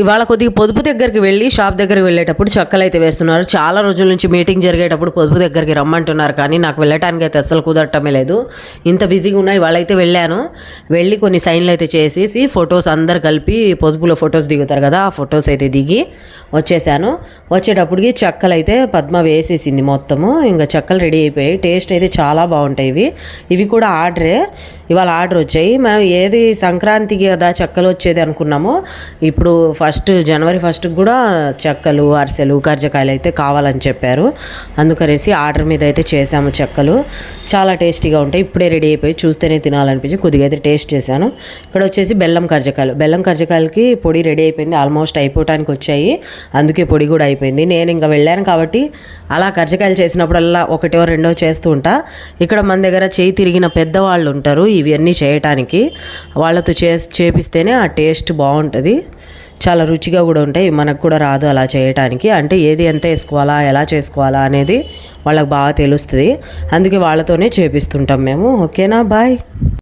ఇవాళ కొద్దిగా పొదుపు దగ్గరికి వెళ్ళి షాప్ దగ్గరికి వెళ్ళేటప్పుడు చెక్కలు అయితే వేస్తున్నారు. చాలా రోజుల నుంచి మీటింగ్ జరిగేటప్పుడు పొదుపు దగ్గరికి రమ్మంటున్నారు. కానీ నాకు వెళ్ళటానికి అయితే అస్సలు కుదరటమే లేదు. ఇంత బిజీగా ఉన్నా ఇవాళ అయితే వెళ్ళాను. వెళ్ళి కొన్ని సైన్లు అయితే చేసేసి ఫొటోస్ అందరు కలిపి పొదుపులో ఫొటోస్ దిగుతారు కదా ఆ ఫొటోస్ అయితే దిగి వచ్చేసాను. వచ్చేటప్పటికి చెక్కలు అయితే పద్మ వేసేసింది మొత్తము. ఇంకా చెక్కలు రెడీ అయిపోయాయి. టేస్ట్ అయితే చాలా బాగుంటాయి ఇవి. ఇవి కూడా ఆర్డరే. ఇవాళ ఆర్డర్ వచ్చాయి. మనం ఏది సంక్రాంతికి కదా చెక్కలు వచ్చేది అనుకున్నామో ఇప్పుడు ఫస్ట్ జనవరి ఫస్ట్కి కూడా చెక్కలు అరిసెలు కర్జకాయలు అయితే కావాలని చెప్పారు. అందుకనేసి ఆర్డర్ మీద అయితే చేసాము చెక్కలు. చాలా టేస్టీగా ఉంటాయి. ఇప్పుడే రెడీ అయిపోయి చూస్తేనే తినాలనిపించి కొద్దిగా అయితే టేస్ట్ చేశాను. ఇక్కడ వచ్చేసి బెల్లం కర్జకాయలు. బెల్లం కర్జకాయలకి పొడి రెడీ అయిపోయింది. ఆల్మోస్ట్ అయిపోవటానికి వచ్చాయి. అందుకే పొడి కూడా అయిపోయింది. నేను ఇంకా వెళ్ళాను కాబట్టి అలా కర్జకాయలు చేసినప్పుడల్లా ఒకటో రెండో చేస్తూ ఉంటా. ఇక్కడ మన దగ్గర చేయి తిరిగిన పెద్దవాళ్ళు ఉంటారు. ఇవన్నీ చేయటానికి. వాళ్ళతో చే చేపిస్తేనే ఆ టేస్ట్ బాగుంటుంది. చాలా రుచిగా కూడా ఉంటాయి. మనకు కూడా రాదు అలా చేయటానికి. అంటే ఏది ఎంత వేసుకోవాలా ఎలా చేసుకోవాలా అనేది వాళ్ళకి బాగా తెలుస్తుంది. అందుకే వాళ్ళతోనే చేపిస్తుంటాం మేము. ఓకేనా? బాయ్.